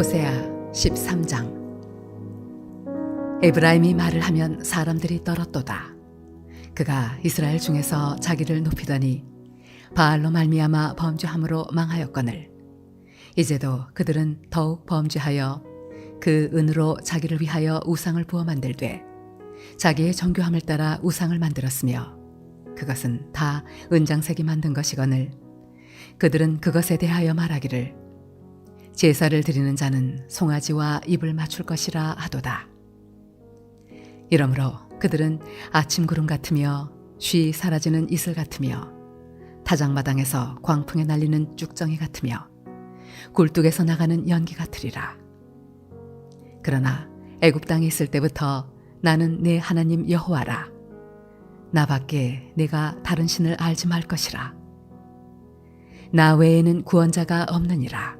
호세아 13장. 에브라임이 말을 하면 사람들이 떨었도다. 그가 이스라엘 중에서 자기를 높이더니 바알로 말미암아 범죄함으로 망하였거늘. 이제도 그들은 더욱 범죄하여 그 은으로 자기를 위하여 우상을 부어 만들되 자기의 정교함을 따라 우상을 만들었으며 그것은 다 은장색이 만든 것이거늘. 그들은 그것에 대하여 말하기를 제사를 드리는 자는 송아지와 입을 맞출 것이라 하도다. 이러므로 그들은 아침 구름 같으며 쉬 사라지는 이슬 같으며 타작마당에서 광풍에 날리는 쭉정이 같으며 굴뚝에서 나가는 연기 같으리라. 그러나 애굽 땅에 있을 때부터 나는 내 하나님 여호와라. 나밖에 내가 다른 신을 알지 말 것이라. 나 외에는 구원자가 없느니라.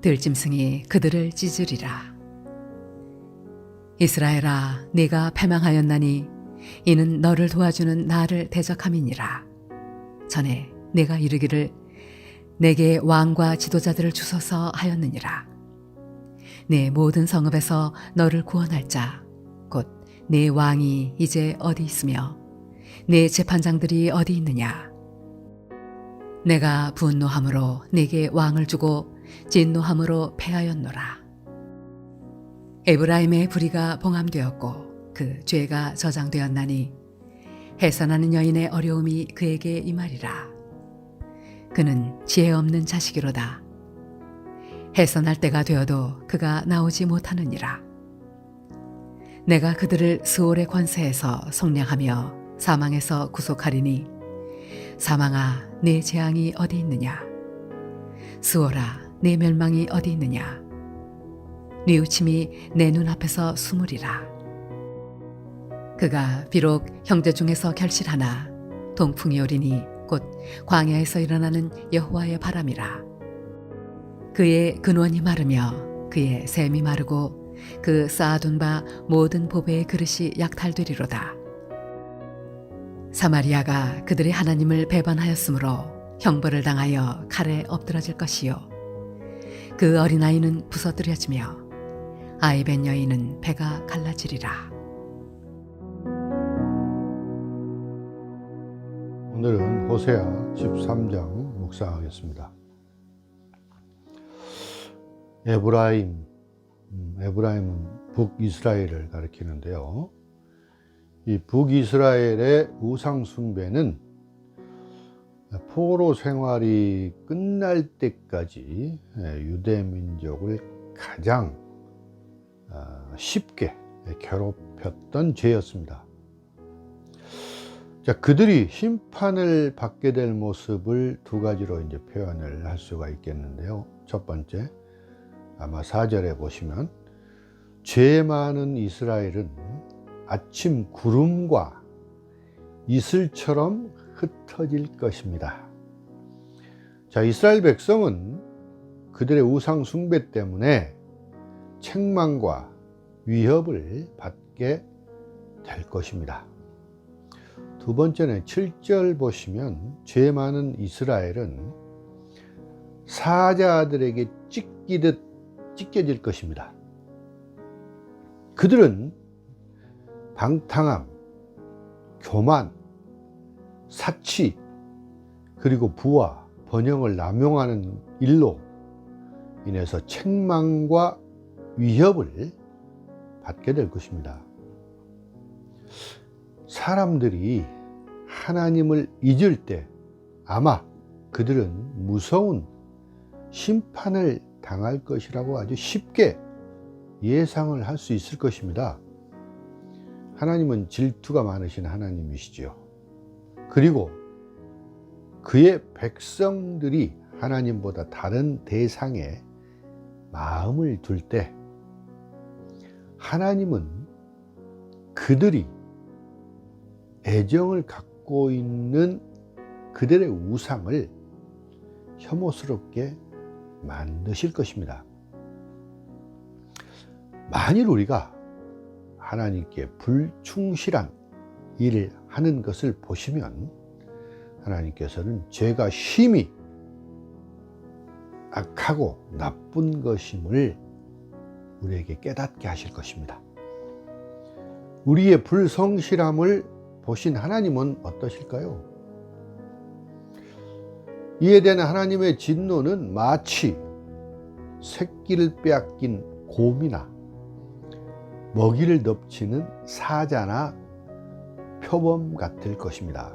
들짐승이 그들을 찢으리라. 이스라엘아, 네가 패망하였나니 이는 너를 도와주는 나를 대적함이니라. 전에 내가 이르기를 내게 왕과 지도자들을 주소서 하였느니라. 내 모든 성읍에서 너를 구원할 자, 곧 내 왕이 이제 어디 있으며 내 재판장들이 어디 있느냐. 내가 분노함으로 내게 왕을 주고 진노함으로 패하였노라. 에브라임의 불의가 봉함되었고 그 죄가 저장되었나니 해산하는 여인의 어려움이 그에게 임하리라. 그는 지혜 없는 자식이로다. 해산할 때가 되어도 그가 나오지 못하느니라. 내가 그들을 스올의 권세에서 속량하며 사망에서 구속하리니 사망아 내 재앙이 어디 있느냐 스올아 내 멸망이 어디 있느냐 뉘우침이 내 눈앞에서 숨으리라 그가 비록 형제 중에서 결실하나 동풍이 오리니 곧 광야에서 일어나는 여호와의 바람이라 그의 근원이 마르며 그의 샘이 마르고 그 쌓아둔 바 모든 보배의 그릇이 약탈되리로다. 사마리아가 그들의 하나님을 배반하였으므로 형벌을 당하여 칼에 엎드러질 것이요. 그 어린아이는 부서뜨려지며 아이 벤 여인은 배가 갈라지리라. 오늘은 호세아 13장 묵상하겠습니다. 에브라임, 음, 에브라임은 북이스라엘을 가리키는데요. 이 북이스라엘의 우상 숭배는 포로 생활이 끝날 때까지 예, 유대 민족을 가장 아, 쉽게 괴롭혔던 죄였습니다. 자, 그들이 심판을 받게 될 모습을 두 가지로 이제 표현을 할 수가 있겠는데요. 첫 번째, 아마 4절에 보시면, 죄 많은 이스라엘은 아침 구름과 이슬처럼 흩어질 것입니다. 자, 이스라엘 백성은 그들의 우상 숭배 때문에 책망과 위협을 받게 될 것입니다. 두 번째는 7절 보시면 죄 많은 이스라엘은 사자들에게 찢기듯 찢겨질 것입니다. 그들은 방탕함, 교만, 사치, 그리고 부와 번영을 남용하는 일로 인해서 책망과 위협을 받게 될 것입니다. 사람들이 하나님을 잊을 때 아마 그들은 무서운 심판을 당할 것이라고 아주 쉽게 예상을 할 수 있을 것입니다. 하나님은 질투가 많으신 하나님이시지요. 그리고 그의 백성들이 하나님보다 다른 대상에 마음을 둘 때 하나님은 그들이 애정을 갖고 있는 그들의 우상을 혐오스럽게 만드실 것입니다. 만일 우리가 하나님께 불충실한 일을 하는 것을 보시면 하나님께서는 죄가 심히 악하고 나쁜 것임을 우리에게 깨닫게 하실 것입니다. 우리의 불성실함을 보신 하나님은 어떠실까요? 이에 대한 하나님의 진노는 마치 새끼를 빼앗긴 곰이나 먹이를 덮치는 사자나 표범 같을 것입니다.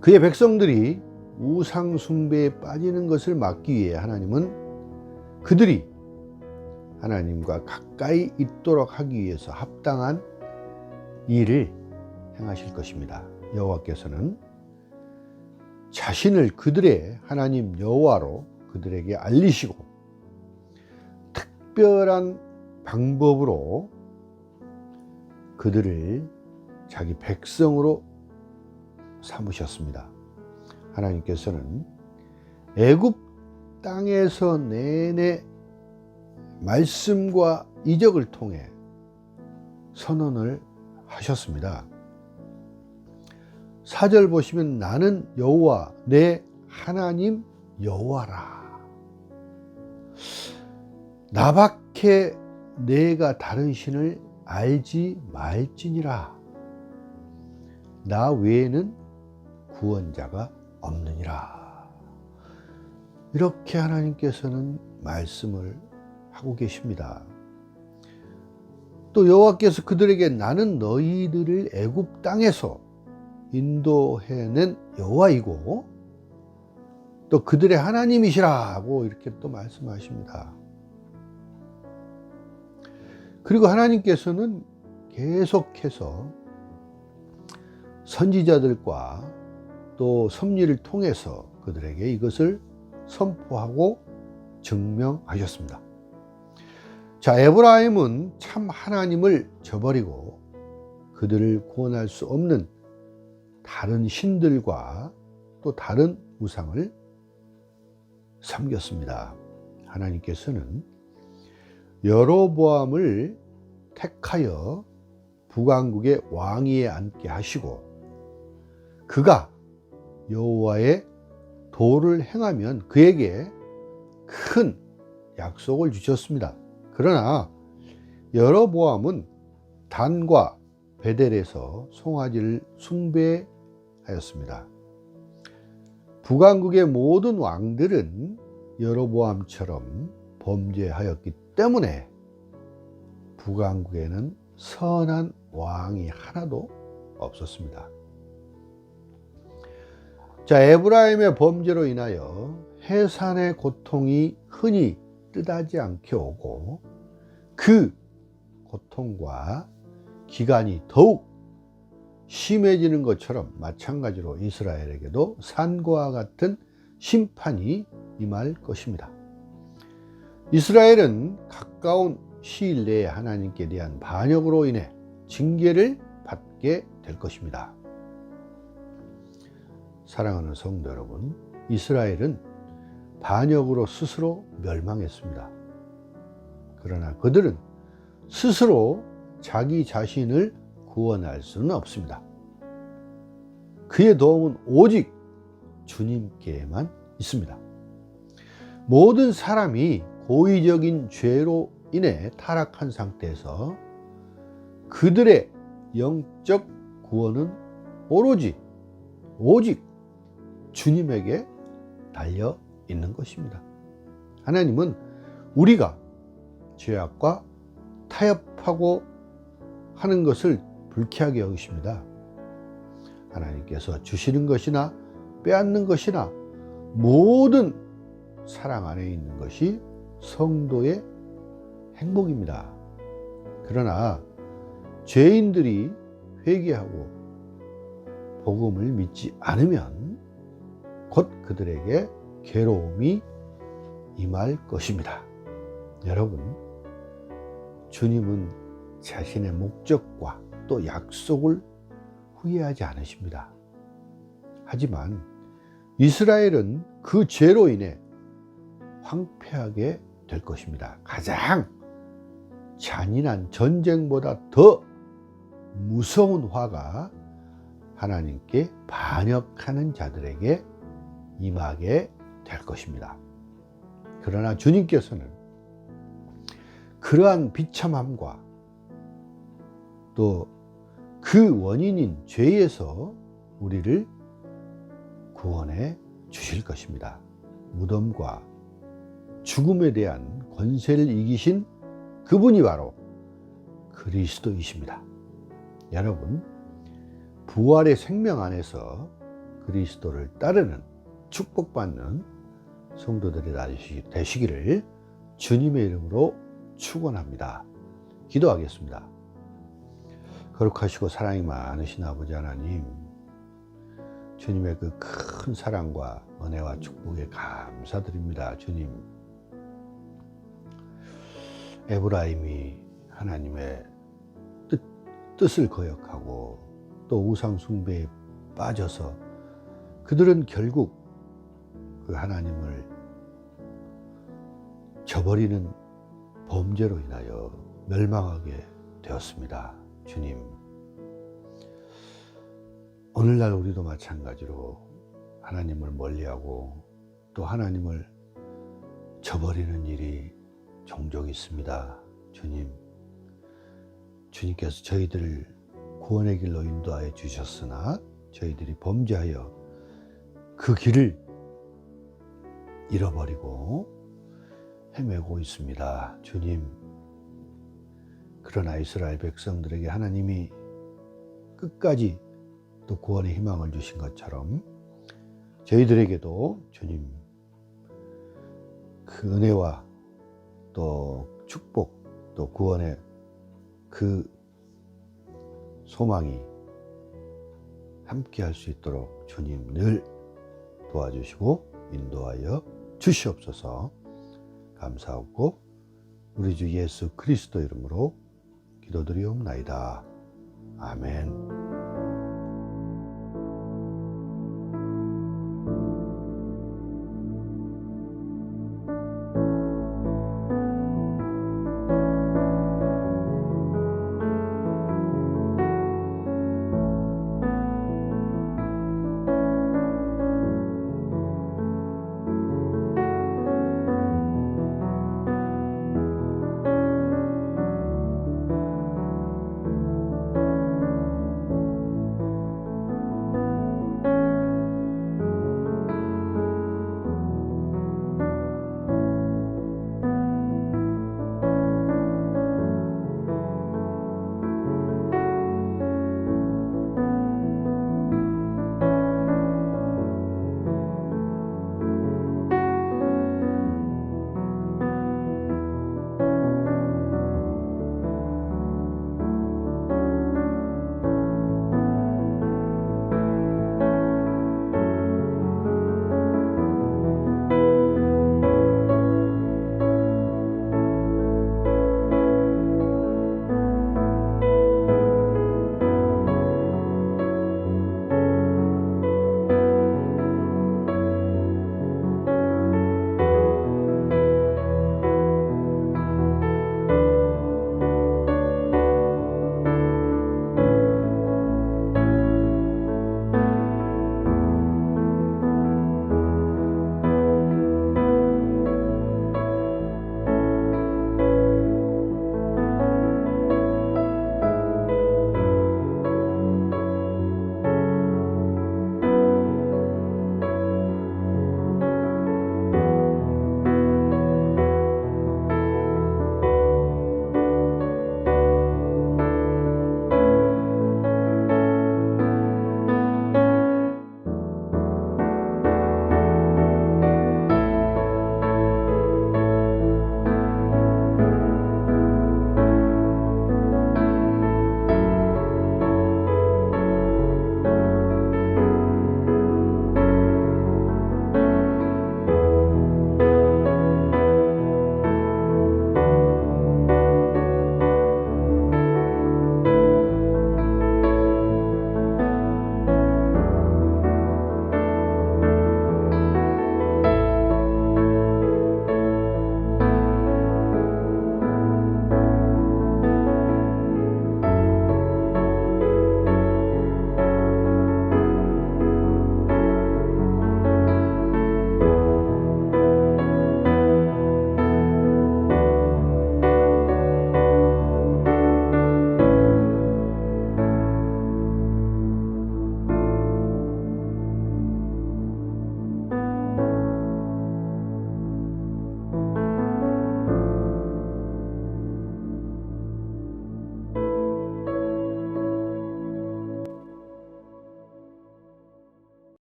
그의 백성들이 우상 숭배에 빠지는 것을 막기 위해 하나님은 그들이 하나님과 가까이 있도록 하기 위해서 합당한 일을 행하실 것입니다. 여호와께서는 자신을 그들의 하나님 여호와로 그들에게 알리시고 특별한 방법으로 그들을 자기 백성으로 삼으셨습니다. 하나님께서는 애굽 땅에서 내내 말씀과 이적을 통해 선언을 하셨습니다. 사절 보시면 나는 여호와 내 하나님 여호와라. 나밖에 내가 다른 신을 알지 말지니라. 나 외에는 구원자가 없느니라. 이렇게 하나님께서는 말씀을 하고 계십니다. 또 여호와께서 그들에게 나는 너희들을 애굽 땅에서 인도해낸 여호와이고 또 그들의 하나님이시라고 이렇게 또 말씀하십니다. 그리고 하나님께서는 계속해서 선지자들과 또 섭리를 통해서 그들에게 이것을 선포하고 증명하셨습니다. 자, 에브라임은 참 하나님을 저버리고 그들을 구원할 수 없는 다른 신들과 또 다른 우상을 섬겼습니다. 하나님께서는 여로보암을 택하여 북왕국의 왕위에 앉게 하시고 그가 여호와의 도를 행하면 그에게 큰 약속을 주셨습니다. 그러나 여로보암은 단과 베델에서 송아지를 숭배하였습니다. 북왕국의 모든 왕들은 여로보암처럼 범죄하였기 때문에 북왕국에는 선한 왕이 하나도 없었습니다. 자, 에브라임의 범죄로 인하여 해산의 고통이 흔히 뜻하지 않게 오고 그 고통과 기간이 더욱 심해지는 것처럼 마찬가지로 이스라엘에게도 산과 같은 심판이 임할 것입니다. 이스라엘은 가까운 시일 내에 하나님께 대한 반역으로 인해 징계를 받게 될 것입니다. 사랑하는 성도 여러분, 이스라엘은 반역으로 스스로 멸망했습니다. 그러나 그들은 스스로 자기 자신을 구원할 수는 없습니다. 그의 도움은 오직 주님께만 있습니다. 모든 사람이 고의적인 죄로 인해 타락한 상태에서 그들의 영적 구원은 오로지 오직 주님에게 달려 있는 것입니다. 하나님은 우리가 죄악과 타협하고 하는 것을 불쾌하게 여기십니다. 하나님께서 주시는 것이나 빼앗는 것이나 모든 사랑 안에 있는 것이 성도의 행복입니다. 그러나 죄인들이 회개하고 복음을 믿지 않으면 곧 그들에게 괴로움이 임할 것입니다. 여러분, 주님은 자신의 목적과 또 약속을 후회하지 않으십니다. 하지만 이스라엘은 그 죄로 인해 황폐하게 될 것입니다. 가장 잔인한 전쟁보다 더 무서운 화가 하나님께 반역하는 자들에게 임하게 될 것입니다. 그러나 주님께서는 그러한 비참함과 또 그 원인인 죄에서 우리를 구원해 주실 것입니다. 무덤과 죽음에 대한 권세를 이기신 그분이 바로 그리스도이십니다. 여러분, 부활의 생명 안에서 그리스도를 따르는 축복받는 성도들이 되시기를 주님의 이름으로 축원합니다. 기도하겠습니다. 거룩하시고 사랑이 많으신 아버지 하나님, 주님의 그 큰 사랑과 은혜와 축복에 감사드립니다. 주님, 에브라임이 하나님의 뜻, 뜻을 거역하고 또 우상 숭배에 빠져서 그들은 결국 그 하나님을 저버리는 범죄로 인하여 멸망하게 되었습니다. 주님. 오늘날 우리도 마찬가지로 하나님을 멀리하고 또 하나님을 저버리는 일이 종종 있습니다. 주님. 주님께서 저희들을 구원의 길로 인도하여 주셨으나 저희들이 범죄하여 그 길을 잃어버리고 헤매고 있습니다. 주님. 그러나 이스라엘 백성들에게 하나님이 끝까지 또 구원의 희망을 주신 것처럼 저희들에게도 주님 그 은혜와 또 축복 또 구원의 그 소망이 함께 할 수 있도록 주님 늘 도와주시고 인도하여 주시옵소서 감사하고 우리 주 예수 그리스도 이름으로 기도드리옵나이다. 아멘.